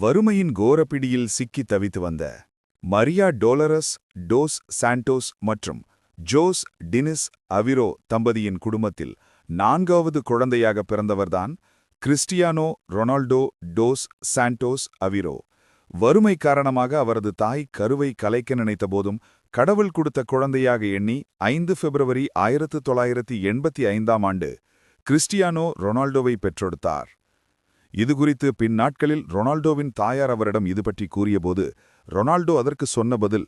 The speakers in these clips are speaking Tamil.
வறுமையின் கோரப்பிடியில் சிக்கி தவித்து வந்த மரியா டோலரஸ் டோஸ் சாண்டோஸ் மற்றும் ஜோஸ் டினிஸ் அவிரோ தம்பதியின் குடும்பத்தில் நான்காவது குழந்தையாக பிறந்தவர்தான் Cristiano Ronaldo dos Santos Aveiro. வறுமை காரணமாக அவரது தாய் கருவை கலைக்க நினைத்தபோதும் கடவுள் கொடுத்த குழந்தையாக எண்ணி ஐந்து பிப்ரவரி ஆயிரத்து தொள்ளாயிரத்தி எண்பத்தி ஐந்தாம் ஆண்டு கிறிஸ்டியானோ ரொனால்டோவை பெற்றெடுத்தார். இதுகுறித்து பின்னாட்களில் ரொனால்டோவின் தாயார் அவரிடம் இது பற்றி கூறியபோது ரொனால்டோ அதற்கு சொன்ன பதில்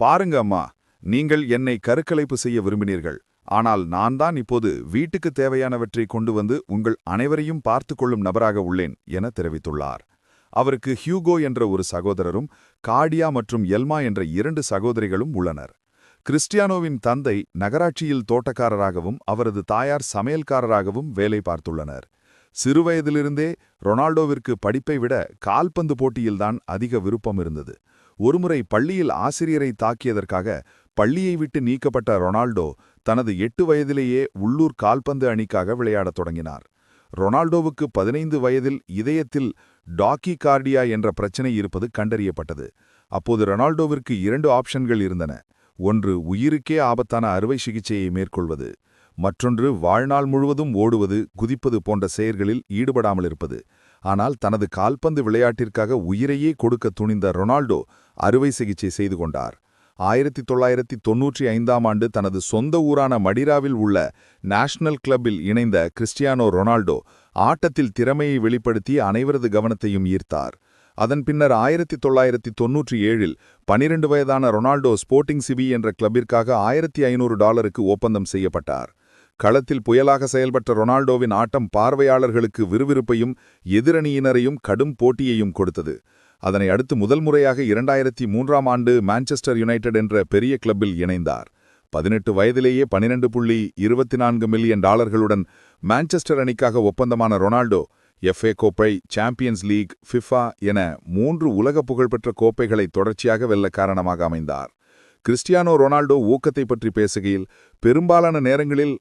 பாருங்க அம்மா நீங்கள் என்னை கருக்கலைப்பு செய்ய விரும்பினீர்கள். ஆனால் நான் தான் இப்போது வீட்டுக்கு தேவையானவற்றை கொண்டு வந்து உங்கள் அனைவரையும் பார்த்து கொள்ளும் நபராக உள்ளேன் என தெரிவித்துள்ளார். அவருக்கு ஹியூகோ என்ற ஒரு சகோதரரும் காடியா மற்றும் எல்மா என்ற இரண்டு சகோதரிகளும் உள்ளனர். கிறிஸ்டியானோவின் தந்தை நகராட்சியில் தோட்டக்காரராகவும் அவரது தாயார் சமையல்காரராகவும் வேலை பார்த்துள்ளனர். சிறுவயதிலிருந்தே ரொனால்டோவிற்கு படிப்பை விட கால்பந்து போட்டியில்தான் அதிக விருப்பம் இருந்தது. ஒருமுறை பள்ளியில் ஆசிரியரை தாக்கியதற்காக பள்ளியை விட்டு நீக்கப்பட்ட ரொனால்டோ தனது எட்டு வயதிலேயே உள்ளூர் கால்பந்து அணிக்காக விளையாடத் தொடங்கினார். ரொனால்டோவுக்கு பதினைந்து வயதில் இதயத்தில் டாக்கி கார்டியா என்ற பிரச்சனை இருப்பது கண்டறியப்பட்டது. அப்போது ரொனால்டோவிற்கு இரண்டு ஆப்ஷன்கள் இருந்தன. ஒன்று உயிருக்கே ஆபத்தான அறுவை சிகிச்சையை மேற்கொள்வது. மற்றொன்று வாழ்நாள் முழுவதும் ஓடுவது குதிப்பது போன்ற செயல்களில் ஈடுபடாமல் இருப்பது. ஆனால் தனது கால்பந்து விளையாட்டிற்காக உயிரையே கொடுக்க துணிந்த ரொனால்டோ அறுவை சிகிச்சை செய்து கொண்டார். ஆயிரத்தி தொள்ளாயிரத்தி தொன்னூற்றி ஐந்தாம் ஆண்டு தனது சொந்த ஊரான மடிராவில் உள்ள நேஷனல் கிளப்பில் இணைந்த கிறிஸ்டியானோ ரொனால்டோ ஆட்டத்தில் திறமையை வெளிப்படுத்தி அனைவரது கவனத்தையும் ஈர்த்தார். அதன் பின்னர் ஆயிரத்தி தொள்ளாயிரத்தி தொன்னூற்றி ஏழில் பனிரெண்டு வயதான ரொனால்டோ ஸ்போர்ட்டிங் சிவி என்ற கிளப்பிற்காக ஆயிரத்தி ஐநூறு டாலருக்கு ஒப்பந்தம் செய்யப்பட்டார். களத்தில் புயலாக செயல்பட்ட ரொனால்டோவின் ஆட்டம் பார்வையாளர்களுக்கு விறுவிறுப்பையும் எதிரணியினரையும் கடும் போட்டியையும் கொடுத்தது. அதனை அடுத்து முதல் முறையாக இரண்டாயிரத்தி மூன்றாம் ஆண்டு மான்செஸ்டர் யுனைடெட் என்ற பெரிய கிளப்பில் இணைந்தார். பதினெட்டு வயதிலேயே பனிரெண்டு புள்ளி இருபத்தி நான்கு மில்லியன் டாலர்களுடன் மான்செஸ்டர் அணிக்காக ஒப்பந்தமான ரொனால்டோ எஃப்ஏ கோப்பை சாம்பியன்ஸ் லீக் ஃபிஃபா என மூன்று உலக புகழ்பெற்ற கோப்பைகளை தொடர்ச்சியாக வெல்ல காரணமாக அமைந்தார். கிறிஸ்டியானோ ரொனால்டோ ஊக்கத்தை பற்றி பேசுகையில் பெரும்பாலான நேரங்களில்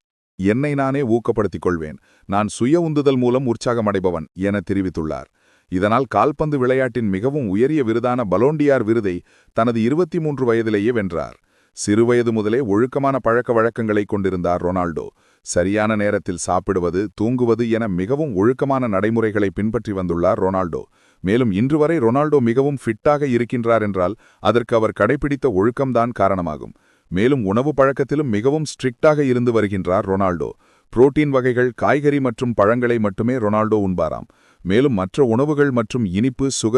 என்னை நானே ஊக்கப்படுத்திக் கொள்வேன் நான் சுய உந்துதல் மூலம் உற்சாகமடைபவன் என தெரிவித்துள்ளார். இதனால் கால்பந்து விளையாட்டின் மிகவும் உயரிய விருதான பலோண்டியார் விருதை தனது இருபத்தி மூன்று வயதிலேயே வென்றார். சிறுவயது முதலே ஒழுக்கமான பழக்க வழக்கங்களை கொண்டிருந்தார் ரொனால்டோ. சரியான நேரத்தில் சாப்பிடுவது தூங்குவது என மிகவும் ஒழுக்கமான நடைமுறைகளை பின்பற்றி வந்துள்ளார் ரொனால்டோ. மேலும் இன்று வரை ரொனால்டோ மிகவும் ஃபிட்டாக இருக்கின்றார் என்றால் அதற்கு அவர் கடைபிடித்த ஒழுக்கம்தான் காரணமாகும். மேலும் உணவு பழக்கத்திலும் மிகவும் ஸ்ட்ரிக்டாக இருந்து வருகின்றார் ரொனால்டோ. புரோட்டீன் வகைகள் காய்கறி மற்றும் பழங்களை மட்டுமே ரொனால்டோ உண்பாராம். மேலும் மற்ற உணவுகள் மற்றும் இனிப்பு சுகர்